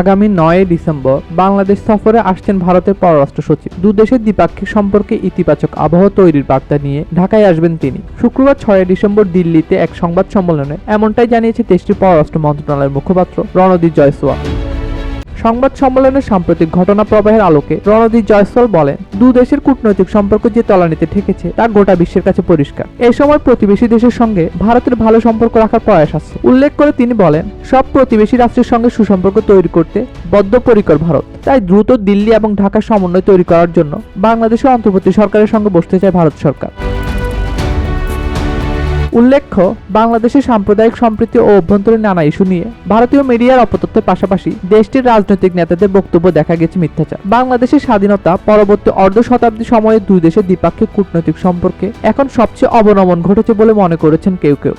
আগামী নয় ডিসেম্বর বাংলাদেশ সফরে আসছেন ভারতের পররাষ্ট্র সচিব। দুদেশের দ্বিপাক্ষিক সম্পর্কে ইতিবাচক আবহাওয়া তৈরির বার্তা নিয়ে ঢাকায় আসবেন তিনি। শুক্রবার ছয় ডিসেম্বর দিল্লিতে এক সংবাদ সম্মেলনে এমনটাই জানিয়েছে দেশটির পররাষ্ট্র মন্ত্রণালয়ের মুখপাত্র রণদীপ জয়সওয়াল। সংবাদ সম্মেলনে সাম্প্রতিক ঘটনা প্রবাহের আলোকে রণদীপ জয়সওয়াল বলেন, দু দেশের কূটনৈতিক সম্পর্ক যে তলানিতে ঠেকেছে, তা গোটা বিশ্বের কাছে পরিষ্কার। এই সময় প্রতিবেশী দেশের সঙ্গে ভারতের ভালো সম্পর্ক রাখার প্রয়াস আছে। উল্লেখ করে তিনি বলেন, সব প্রতিবেশী রাষ্ট্রের সঙ্গে সুসম্পর্ক তৈরি করতে বদ্ধপরিকর ভারত। তাই দ্রুত দিল্লি এবং ঢাকার সমন্বয় তৈরি করার জন্য বাংলাদেশের অন্তর্বর্তী সরকারের সঙ্গে বসতে চায় ভারত সরকার। উল্লেখ্য বাংলাদেশের সাম্প্রদায়িক সম্প্রীতি ও অভ্যন্তরীণ নানা ইস্যু নিয়ে ভারতীয় মিডিয়ার অপতথ্যের পাশাপাশি দেশটির রাজনৈতিক নেতাদের বক্তব্য দেখা গেছে মিথ্যাচার। বাংলাদেশের স্বাধীনতা পরবর্তী অর্ধ শতাব্দী সময়ে দুই দেশের দ্বিপাক্ষিক কূটনৈতিক সম্পর্কে এখন সবচেয়ে অবনমন ঘটেছে বলে মনে করেছেন কেউ কেউ।